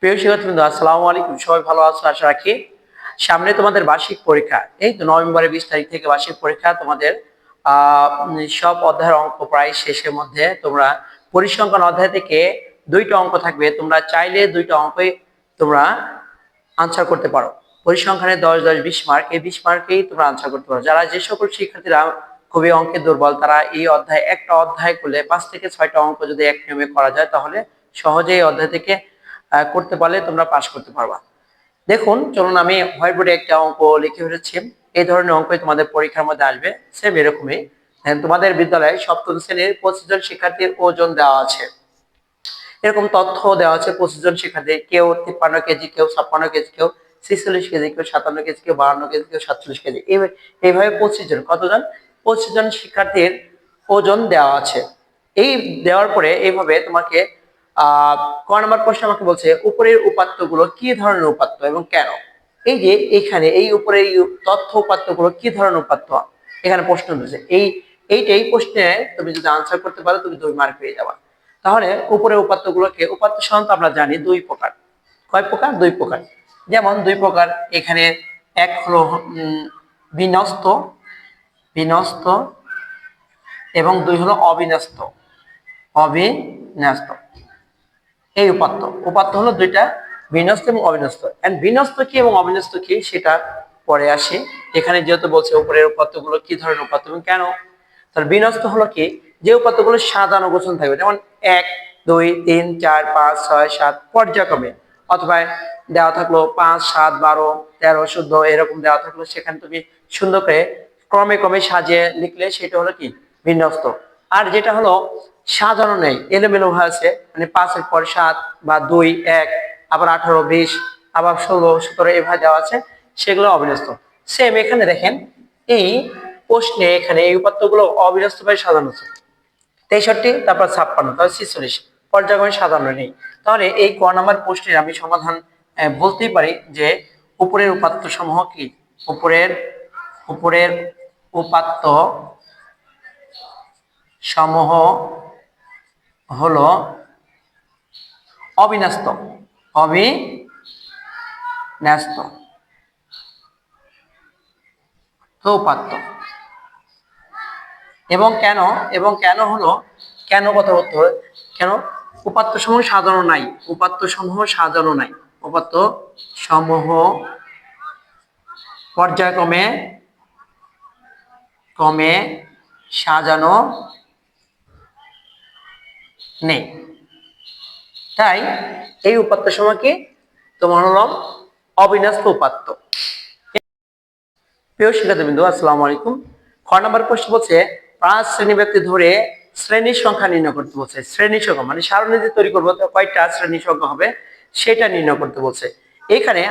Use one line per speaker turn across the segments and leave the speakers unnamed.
প্রিয় শিক্ষার্থীবৃন্দ আসসালামু আলাইকুম সবাই ভালো আছো আশা রাখি সামনে তোমাদের বার্ষিক পরীক্ষা এই তো নভেম্বরের বিশ তারিখ থেকে বার্ষিক পরীক্ষা তোমাদের সব অধ্যায়ের অঙ্ক প্রায় শেষের মধ্যে তোমরা পরিসংখ্যান অধ্যায় থেকে দুইটা অঙ্ক থাকবে তোমরা চাইলে দুইটা অঙ্কই তোমরা আনসার করতে পারো পরিসংখ্যানে দশ দশ বিশ মার্ক এই বিশ মার্কেই তোমরা আনসার করতে পারো যারা যে সকল শিক্ষার্থীরা খুবই অঙ্কে দুর্বল তারা এই অধ্যায় একটা অধ্যায় করলে পাঁচ থেকে ছয়টা অঙ্ক যদি এক নিয়মে করা যায় তাহলে সহজেই অধ্যায় থেকে করতে পারলে তোমরা পাশ করতে পারবা দেখুন চলুন আমি হোয়াইট বোর্ডে একটা অঙ্ক লিখে ফেলেছি এই ধরনের অঙ্কই তোমাদের পরীক্ষার মধ্যে আসবে সেম এরকমই হ্যাঁ, তোমাদের বিদ্যালয়ে সপ্তম শ্রেণীর পঁচিশ জন শিক্ষার্থীর ওজন দেওয়া আছে এরকম তথ্য দেওয়া আছে পঁচিশ জন শিক্ষার্থী কেউ তিপ্পান্ন কেজি কেউ ছাপ্পান্ন কেজি কেউ ছিচল্লিশ কেজি কেউ সাতান্ন কেজি কেউ বাহান্ন কেজি কেউ সাতচল্লিশ কেজি এইভাবে পঁচিশ জন কতজন পঁচিশ জন শিক্ষার্থীর ওজন দেওয়া আছে এই দেওয়ার পরে এইভাবে তোমাকে ক নম্বর প্রশ্ন আমাকে বলছে উপরের উপাত্তগুলো কি ধরনের উপাত্ত এবং কেন এই যে এখানে এই উপরের তথ্য উপাত্তগুলো কি ধরনের উপাত্ত এখানে প্রশ্ন রয়েছে এই এইটাই প্রশ্নে তুমি যদি আনসার করতে পারো তুমি দুই মার্ক পেয়ে যাবা তাহলে উপরের উপাত্তগুলোকে উপাত্ত সাধারণত আমরা জানি দুই প্রকার কয় প্রকার দুই প্রকার যেমন দুই প্রকার এখানে এক হলো বিনস্ত বিনস্ত এবং দুই হলো অবিনস্ত অবিন্যস্ত এই উপাত্ত উপাত্ত হলো দুইটা বিনস্ত এবং অবিনস্ত এন্ড বিনস্ত কি এবং অবিনস্ত কি সেটা পরে আসে এখানে যেহেতু বলছে উপরের উপাত্তগুলো কি ধরনের উপাত্ত এবং কেন তাহলে বিনস্ত হলো কি যে উপাত্তগুলো সাজানো গোছন থাকবে যেমন এক দুই তিন চার পাঁচ ছয় সাত পর্যায়ক্রমে অথবা দেওয়া থাকলো পাঁচ সাত বারো তেরো চোদ্দ এরকম দেওয়া থাকলো সেখানে তুমি সুন্দর করে ক্রমে ক্রমে সাজিয়ে লিখলে সেটা হলো কি বিন্যস্ত আর যেটা হলো সাধারণ নেই এলোমেলো আছে মানে পাঁচের পর সাত বা দুই এক আবার আঠারো বিশ আবার ষোলো সতেরো এভাবে দেওয়া আছে সেগুলো অবিনস্ত সেম এখানে দেখেন এই প্রশ্নে এখানে এই উপাত্তগুলো অবিনস্তভাবে সাজানো আছে তেষট্টি তারপর ছাপ্পান্ন তারপর ছিচল্লিশ পর্যায়ক্রমে সাজানো নেই তাহলে এই ক নম্বর প্রশ্নের আমি সমাধান বলতেই পারি যে উপরের উপাত্ত সমূহ কি উপরের উপরের উপাত্ত সমূহ হলো অবিনাস্ত অবি ন্যাস্ত উপাত্ত এবং কেন এবং কেন হলো কেন কথা বলতে কেন উপাত্ত সমূহ সাজানো নাই উপাত্ত সমূহ সাজানো নাই উপাত্ত সমূহ পর্যায়ক্রমে ক্রমে সাজানো নেই তাই এই উপাত্ত সময়কে তোমার হল অবিনাশ উপাত্ত প্রিয় শিক্ষার্থীবৃন্দ আসসালাম আলাইকুম খ নম্বর প্রশ্ন বলছে পাঁচ শ্রেণী ব্যক্তি ধরে শ্রেণী সংখ্যা নির্ণয় করতে বলছে শ্রেণী সংখ্যা মানে সারণী যে তৈরি করবো কয়টা শ্রেণী সংখ্যা হবে সেটা নির্ণয় করতে বলছে এখানে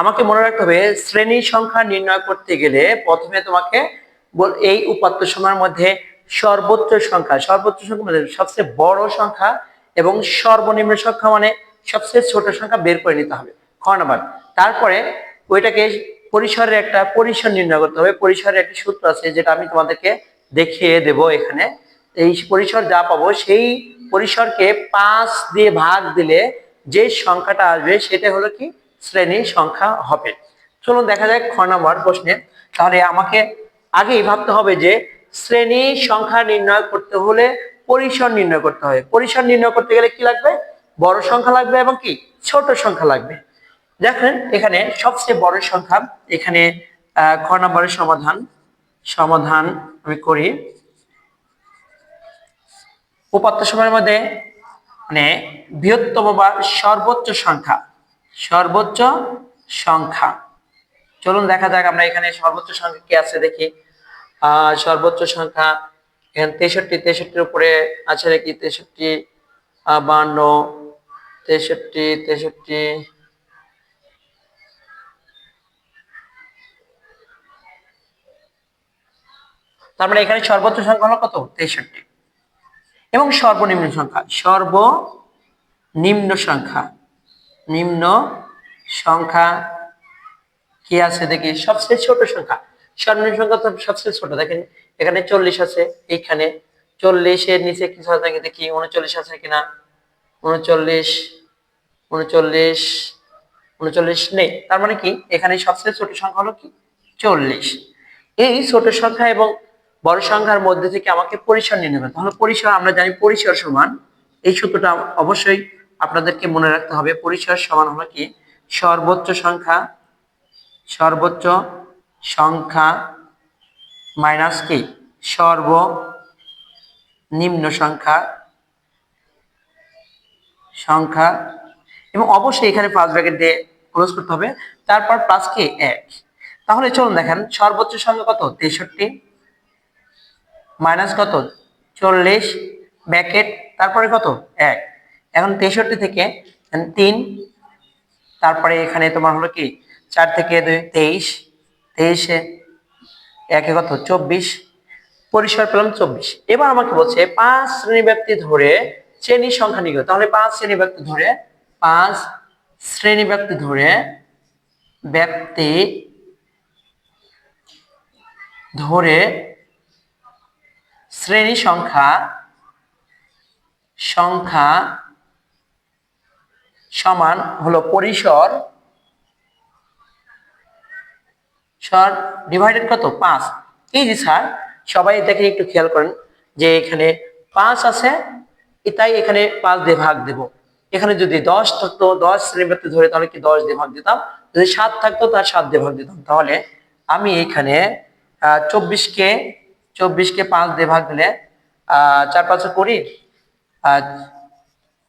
আমাকে মনে রাখতে হবে শ্রেণী সংখ্যা নির্ণয় করতে গেলে প্রথমে তোমাকে এই উপাত্ত সময়ের মধ্যে সর্বোচ্চ সংখ্যা সর্বোচ্চ সংখ্যা মানে সবচেয়ে বড় সংখ্যা এবং সর্বনিম্ন সংখ্যা মানে সবচেয়ে ছোট সংখ্যা বের করে নিতে হবে খ নাম্বার তারপরে ওইটাকে পরিসরের একটা পরিসর নির্ণয় করতে হবে পরিসরের একটি সূত্র আছে যেটা আমি তোমাদেরকে দেখিয়ে দেব এখানে এই পরিসর যা পাবো সেই পরিসরকে পাঁচ দিয়ে ভাগ দিলে যে সংখ্যাটা আসবে সেটা হলো কি শ্রেণী সংখ্যা হবে চলুন দেখা যায় খ নম্বর প্রশ্নে তাহলে আমাকে আগেই ভাবতে হবে যে শ্রেণী সংখ্যা নির্ণয় করতে হলে পরিসর নির্ণয় করতে হবে পরিসর নির্ণয় করতে গেলে কি লাগবে বড় সংখ্যা লাগবে এবং কি ছোট সংখ্যা লাগবে দেখেন এখানে সবচেয়ে বড় সংখ্যা এখানে খ নম্বরের সমাধান সমাধান আমি করি উপাত্ত সময়ের মধ্যে মানে বৃহত্তম বা সর্বোচ্চ সংখ্যা সর্বোচ্চ সংখ্যা চলুন দেখা যাক আমরা এখানে সর্বোচ্চ সংখ্যা কি আছে দেখি সর্বোচ্চ সংখ্যা তেষট্টি তেষট্টির উপরে আছে নাকি তেষট্টি বান্ন তেষট্টি তেষট্টি তার মানে এখানে সর্বোচ্চ সংখ্যা হলো কত তেষট্টি এবং সর্বনিম্ন সংখ্যা সর্বনিম্ন সংখ্যা নিম্ন সংখ্যা কি আছে দেখি সবচেয়ে ছোট সংখ্যা সর্বনিম্ন সংখ্যা তো সবচেয়ে ছোট দেখেন এখানে চল্লিশ আছে এইখানে চল্লিশের নিচে কিছু আছে দেখি উনচল্লিশ আছে কিনা উনচল্লিশ উনচল্লিশ উনচল্লিশ নেই তার মানে কি এখানে সবচেয়ে ছোট সংখ্যা হলো কি চল্লিশ এই ছোট সংখ্যা এবং বড় সংখ্যার মধ্যে থেকে আমাকে পরিসর নিয়ে নেবেন তাহলে পরিসর আমরা জানি পরিসর সমান এই সূত্রটা অবশ্যই আপনাদেরকে মনে রাখতে হবে পরিসর সমান হলো কি সর্বোচ্চ সংখ্যা সর্বোচ্চ সংখ্যা মাইনাস কি নিম্ন সংখ্যা সংখ্যা এবং অবশ্যই এখানে পাঁচ ব্যাকেট দিয়ে ক্লোজ করতে হবে তারপর প্লাস কে এক তাহলে চলুন দেখেন সর্বোচ্চ সংখ্যা কত তেষট্টি মাইনাস কত চল্লিশ ব্যাকেট তারপরে কত এক এখন তেষট্টি থেকে তিন তারপরে এখানে তোমার হলো কি চার থেকে দুই তেইশ তেইশে এক কত চব্বিশ পরিসর পেলাম চব্বিশ এবার আমাকে বলছে পাঁচ শ্রেণী ব্যক্তি ধরে শ্রেণী সংখ্যা নিগত তাহলে পাঁচ শ্রেণী ব্যক্তি ধরে পাঁচ শ্রেণী ব্যক্তি ধরে ব্যক্তি ধরে শ্রেণী সংখ্যা সংখ্যা সমান হলো পরিসর স্যার ডিভাইডেড কত পাঁচ এই যে স্যার সবাই দেখে একটু খেয়াল করেন যে এখানে পাঁচ আছে তাই এখানে পাঁচ দিয়ে ভাগ দেব এখানে যদি দশ থাকতো দশ শ্রেণীবৃত্তি ধরে তাহলে কি দশ দিয়ে ভাগ দিতাম যদি সাত থাকতো তার সাত দিয়ে ভাগ দিতাম তাহলে আমি এখানে চব্বিশকে চব্বিশকে পাঁচ দিয়ে ভাগ দিলে চার পাঁচ করি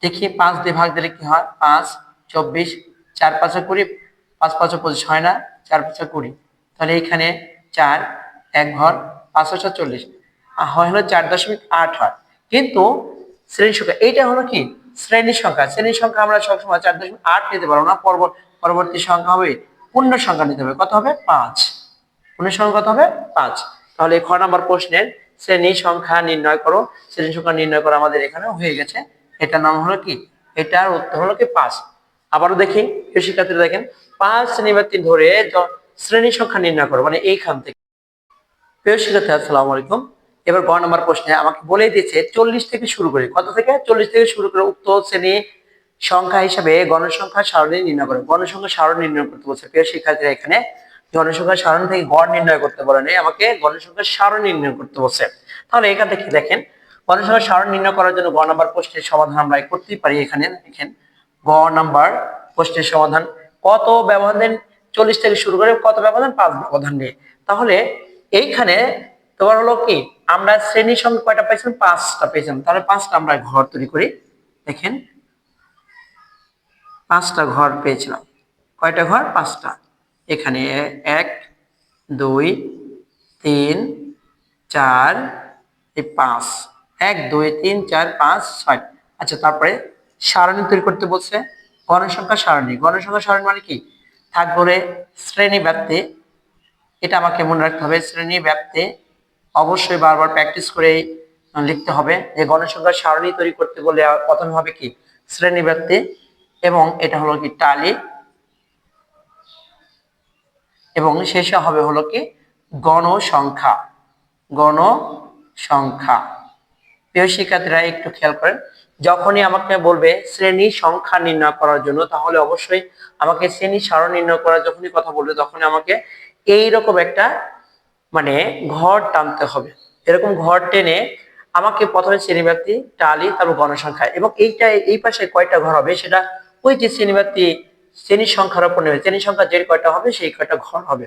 দেখি পাঁচ দিয়ে ভাগ দিলে কি হয় পাঁচ চব্বিশ চার পাঁচ করি পাঁচ পাঁচ পঁচিশ হয় না চার পাঁচ করি তাহলে এখানে চার এক ঘর পাঁচশো সাতচল্লিশ হয় হলো চার দশমিক আট হয় কিন্তু শ্রেণী সংখ্যা এইটা হলো কি শ্রেণীর সংখ্যা শ্রেণীর সংখ্যা আমরা সবসময় চার দশমিক আট নিতে পারবো না পরবর্তী সংখ্যা হবে পূর্ণ সংখ্যা নিতে হবে কত হবে পাঁচ পূর্ণ সংখ্যা কত হবে পাঁচ তাহলে খ নম্বর প্রশ্নের শ্রেণী সংখ্যা নির্ণয় করো শ্রেণী সংখ্যা নির্ণয় করো আমাদের এখানে হয়ে গেছে এটার নাম হলো কি এটার উত্তর হলো কি পাঁচ আবারও দেখি শিক্ষার্থীরা দেখেন পাঁচ শ্রেণীব্যক্তি ধরে শ্রেণী সংখ্যা নির্ণয় করো মানে এইখান থেকে প্রিয় শিক্ষার্থী আসসালাম আলাইকুম এবার গ নম্বর প্রশ্নে আমাকে বলে দিয়েছে চল্লিশ থেকে শুরু করে কত থেকে চল্লিশ থেকে শুরু করে উক্ত শ্রেণী সংখ্যা হিসাবে গণসংখ্যা সারণী নির্ণয় করে গণসংখ্যা সারণ নির্ণয় করতে বলছে প্রিয় শিক্ষার্থীরা এখানে জনসংখ্যা সারণ থেকে গড় নির্ণয় করতে বলে নেই আমাকে গণসংখ্যা সারণ নির্ণয় করতে বলছে তাহলে এখান থেকে দেখেন গণসংখ্যা সারণ নির্ণয় করার জন্য গ নম্বর প্রশ্নের সমাধান আমরা করতেই পারি এখানে দেখেন গ নম্বর প্রশ্নের সমাধান কত ব্যবধান চল্লিশ থেকে শুরু করে কত ব্যবধান পাঁচ ব্যবধান নিয়ে তাহলে এইখানে তোমার হলো কি আমরা শ্রেণীর সংখ্যা কয়টা পেয়েছিলাম পাঁচটা পেয়েছিলাম তাহলে পাঁচটা আমরা ঘর তৈরি করি দেখেন পাঁচটা ঘর পেয়েছিলাম কয়টা ঘর পাঁচটা এখানে এক দুই তিন চার পাঁচ এক দুই তিন চার পাঁচ ছয় আচ্ছা তারপরে সারণী তৈরি করতে বলছে গণসংখ্যা সারণী গণসংখ্যা সারণী মানে কি থাকবে শ্রেণী ব্যাপ্তে এটা আমাকে মনে রাখতে হবে শ্রেণী ব্যাপ্তে অবশ্যই বারবার প্র্যাকটিস করে লিখতে হবে যে গণসংখ্যার সারণী তৈরি করতে বলে প্রথমে হবে কি শ্রেণী ব্যাপ্তি এবং এটা হলো কি টালি এবং শেষে হবে হলো কি গণসংখ্যা গণসংখ্যা প্রিয় শিক্ষার্থীরা একটু খেয়াল করেন যখনই আমাকে বলবে শ্রেণী সংখ্যা নির্ণয় করার জন্য তাহলে অবশ্যই আমাকে শ্রেণী সারণ নির্ণয় করার যখনই কথা বলবে তখন আমাকে এই রকম একটা মানে ঘর টানতে হবে এরকম ঘর টেনে আমাকে প্রথমে শ্রেণীব্যাপ্তি টালি তারপর গণসংখ্যা এবং এইটা এই পাশে কয়টা ঘর হবে সেটা ওই যে শ্রেণীব্যাপ্তি শ্রেণীর সংখ্যার উপর নেবে শ্রেণী সংখ্যা যে কয়টা হবে সেই কয়টা ঘর হবে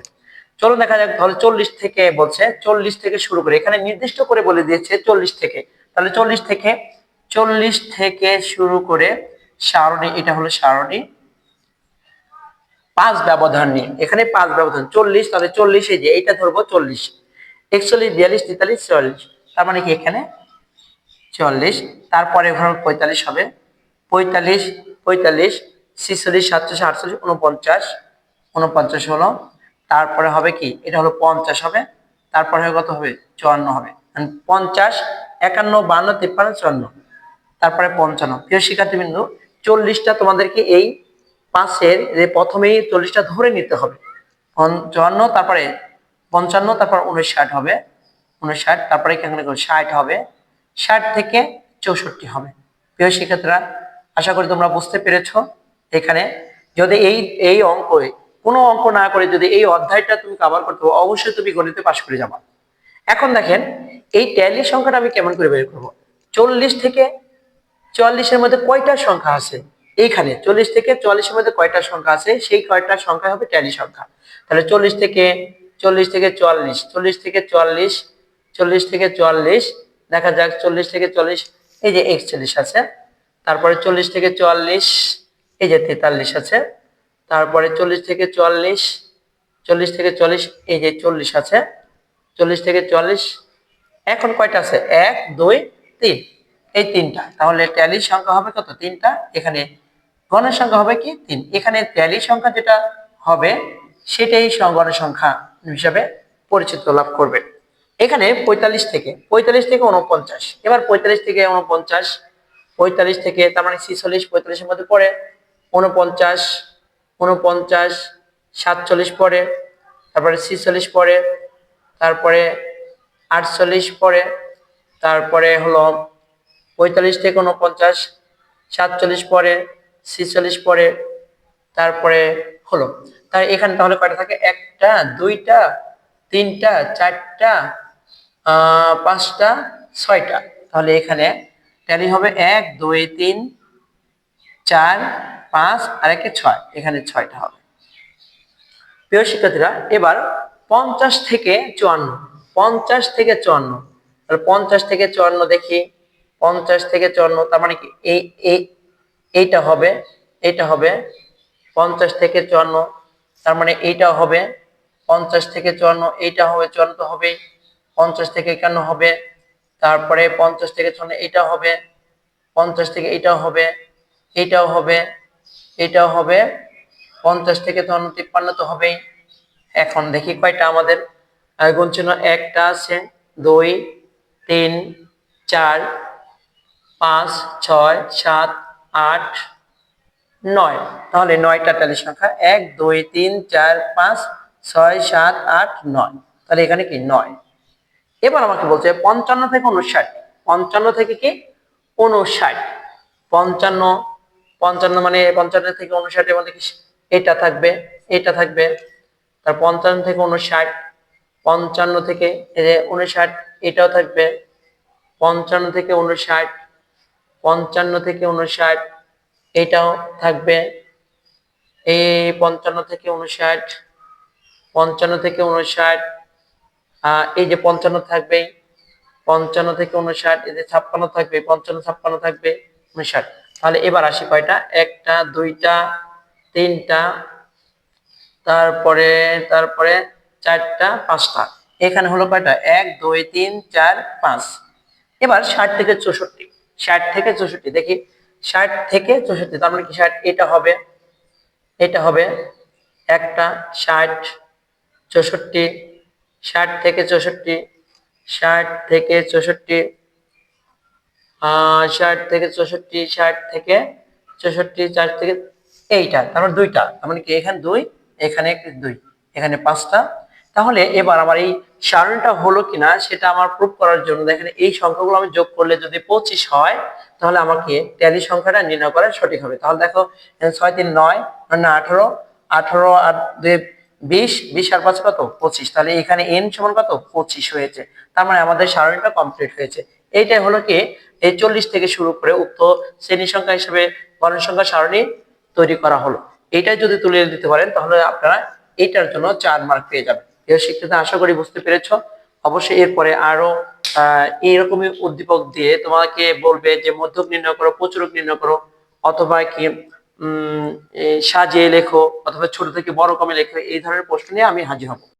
চলো দেখা যাক তাহলে চল্লিশ থেকে বলছে চল্লিশ থেকে শুরু করে এখানে নির্দিষ্ট করে বলে দিয়েছে চল্লিশ থেকে তাহলে চল্লিশ থেকে চল্লিশ থেকে শুরু করে সারণী এটা হলো সারণী পাঁচ ব্যবধান নিয়ে এখানে পাঁচ ব্যবধান চল্লিশ তাহলে চল্লিশে যে এটা ধরবো চল্লিশ একচল্লিশ বিয়াল্লিশ তেতাল্লিশ চল্লিশ তার মানে কি এখানে চল্লিশ তারপরে পঁয়তাল্লিশ হবে পঁয়তাল্লিশ পঁয়তাল্লিশ ছিচল্লিশ সাতচল্লিশ আটচল্লিশ উনপঞ্চাশ উনপঞ্চাশ হলো তারপরে হবে কি এটা হলো পঞ্চাশ হবে তারপরে কত হবে চুয়ান্ন হবে পঞ্চাশ একান্ন বান্ন তিপ্পান্ন চুয়ান্ন তারপরে পঞ্চান্ন প্রিয় শিক্ষার্থীবৃন্দ চল্লিশটা তোমাদেরকে এই পাঁচের প্রথমেই চল্লিশটা ধরে নিতে হবে পঞ্চান্ন তারপরে পঞ্চান্ন তারপর উনিশ ষাট হবে উনিশ ষাট তারপরে কেমন ষাট হবে ষাট থেকে চৌষট্টি হবে প্রিয় শিক্ষার্থীরা আশা করি তোমরা বুঝতে পেরেছ এখানে যদি এই এই অঙ্ক কোনো অঙ্ক না করে যদি এই অধ্যায়টা তুমি কাভার করতে অবশ্যই তুমি গণিতে পাশ করে যাবা এখন দেখেন এই ট্যালি সংখ্যাটা আমি কেমন করে বের করবো চল্লিশ থেকে চুয়াল্লিশের মধ্যে কয়টা সংখ্যা আছে এইখানে চল্লিশ থেকে চুয়াল্লিশের মধ্যে কয়টা সংখ্যা আছে সেই কয়টা সংখ্যা হবে ট্যালি সংখ্যা তাহলে চল্লিশ থেকে চল্লিশ থেকে চল্লিশ চল্লিশ থেকে চল্লিশ চল্লিশ থেকে চল্লিশ দেখা যাক চল্লিশ থেকে চল্লিশ এই যে একচল্লিশ আছে তারপরে চল্লিশ থেকে চল্লিশ এই যে তেতাল্লিশ আছে তারপরে চল্লিশ থেকে চল্লিশ চল্লিশ থেকে চল্লিশ এই যে চল্লিশ আছে চল্লিশ থেকে চল্লিশ এখন কয়টা আছে এক দুই তিন এই তিনটা তাহলে ট্যালির সংখ্যা হবে কত তিনটা এখানে গণের সংখ্যা হবে কি তিন এখানে ট্যালির সংখ্যা যেটা হবে সেটাই গণের সংখ্যা হিসাবে পরিচিত লাভ করবে এখানে ৪৫ থেকে ৪৫ থেকে উনপঞ্চাশ এবার ৪৫ থেকে উনপঞ্চাশ ৪৫ থেকে তার মানে ছিচল্লিশ পঁয়তাল্লিশের মধ্যে পড়ে উনপঞ্চাশ উনপঞ্চাশ সাতচল্লিশ পরে তারপরে ছিচল্লিশ পরে তারপরে আটচল্লিশ পরে তারপরে হলো পঁয়তাল্লিশ থেকে উনপঞ্চাশ সাতচল্লিশ পরে ছিচল্লিশ পরে তারপরে হলো তার এখানে তাহলে কয়টা থাকে একটা দুইটা তিনটা চারটা পাঁচটা ছয়টা তাহলে এখানে ট্যালি হবে এক দুই তিন চার পাঁচ আর একে ছয় এখানে ছয়টা হবে প্রিয় শিক্ষার্থীরা এবার পঞ্চাশ থেকে চুয়ান্ন পঞ্চাশ থেকে চুয়ান্ন তাহলে পঞ্চাশ থেকে চুয়ান্ন দেখি পঞ্চাশ থেকে চুয়ান্ন তার মানে কি এই এই এইটা হবে এটা হবে পঞ্চাশ থেকে চুয়ান্ন তার মানে এইটা হবে পঞ্চাশ থেকে চুয়ান্ন এইটা হবে চুয়ান্ন তো হবে পঞ্চাশ থেকে একান্ন হবে তারপরে পঞ্চাশ থেকে চুয়ান্ন এইটা হবে পঞ্চাশ থেকে এইটাও হবে এইটাও হবে এটাও হবে পঞ্চাশ থেকে চুয়ান্ন তিপ্পান্ন তো হবেই এখন দেখি কয়টা আমাদের গুণ চিহ্ন একটা আছে দুই তিন চার পাঁচ ছয় সাত আট নয় তাহলে নয়টা ট্যালি সংখ্যা এক দুই তিন চার পাঁচ ছয় সাত আট নয় তাহলে এখানে কি নয় এবার আমাকে বলছে পঞ্চান্ন থেকে উনষাট পঞ্চান্ন থেকে কি উনষাট পঞ্চান্ন পঞ্চান্ন মানে পঞ্চান্ন থেকে উনষাটের মধ্যে কি এটা থাকবে এটা থাকবে তার পঞ্চান্ন থেকে উনষাট পঞ্চান্ন থেকে উনষাট এটাও থাকবে পঞ্চান্ন থেকে উনষাট পঞ্চান্ন থেকে উনষাট এটাও থাকবে এই পঞ্চান্ন থেকে উনষাট পঞ্চান্ন থেকে উনষাট এই যে পঞ্চান্ন থাকবে পঞ্চান্ন থেকে উনষাট এই যে ছাপ্পান্ন থাকবে পঞ্চান্ন ছাপ্পান্ন থাকবে উনষাট তাহলে এবার আসি কয়টা একটা দুইটা তিনটা তারপরে তারপরে চারটা পাঁচটা এখানে হলো কয়টা এক দুই তিন চার পাঁচ এবার ষাট থেকে চৌষট্টি ষাট থেকে চৌষট্টি দেখি ষাট থেকে চৌষট্টি তার মানে কি ষাট এটা হবে এটা হবে একটা ষাট চৌষট্টি ষাট থেকে চৌষট্টি ষাট থেকে চৌষট্টি ষাট থেকে চৌষট্টি ষাট থেকে চৌষট্টি চার থেকে এইটা তারপর মানে দুইটা তার মানে কি এখানে দুই এখানে দুই এখানে পাঁচটা তাহলে এবার আমার এই সারণটা হলো কিনা সেটা আমার প্রুফ করার জন্য দেখেন এই সংখ্যাগুলো আমি যোগ করলে যদি পঁচিশ হয় তাহলে আমাকে ট্যালি সংখ্যাটা নির্ণয় করা সঠিক হবে তাহলে দেখো ছয় তিন নয় না আঠারো আঠারো আর দুই বিশ বিশ আর পাঁচ কত পঁচিশ তাহলে এখানে এন সমান কত পঁচিশ হয়েছে তার মানে আমাদের সারণটা কমপ্লিট হয়েছে এইটাই হলো কি এই চল্লিশ থেকে শুরু করে উক্ত শ্রেণী সংখ্যা হিসেবে সংখ্যা সারণী তৈরি করা হলো এটা যদি তুলে দিতে পারেন তাহলে আপনারা এটার জন্য চার মার্ক পেয়ে যাবেন এর শিক্ষিত আশা করি বুঝতে পেরেছ অবশ্যই এরপরে আরো এইরকমই উদ্দীপক দিয়ে তোমাকে বলবে যে মধ্যক নির্ণয় করো প্রচুরক নির্ণয় করো অথবা কি সাজিয়ে লেখো অথবা ছোট থেকে বড় কমে লেখো এই ধরনের প্রশ্ন নিয়ে আমি হাজির হব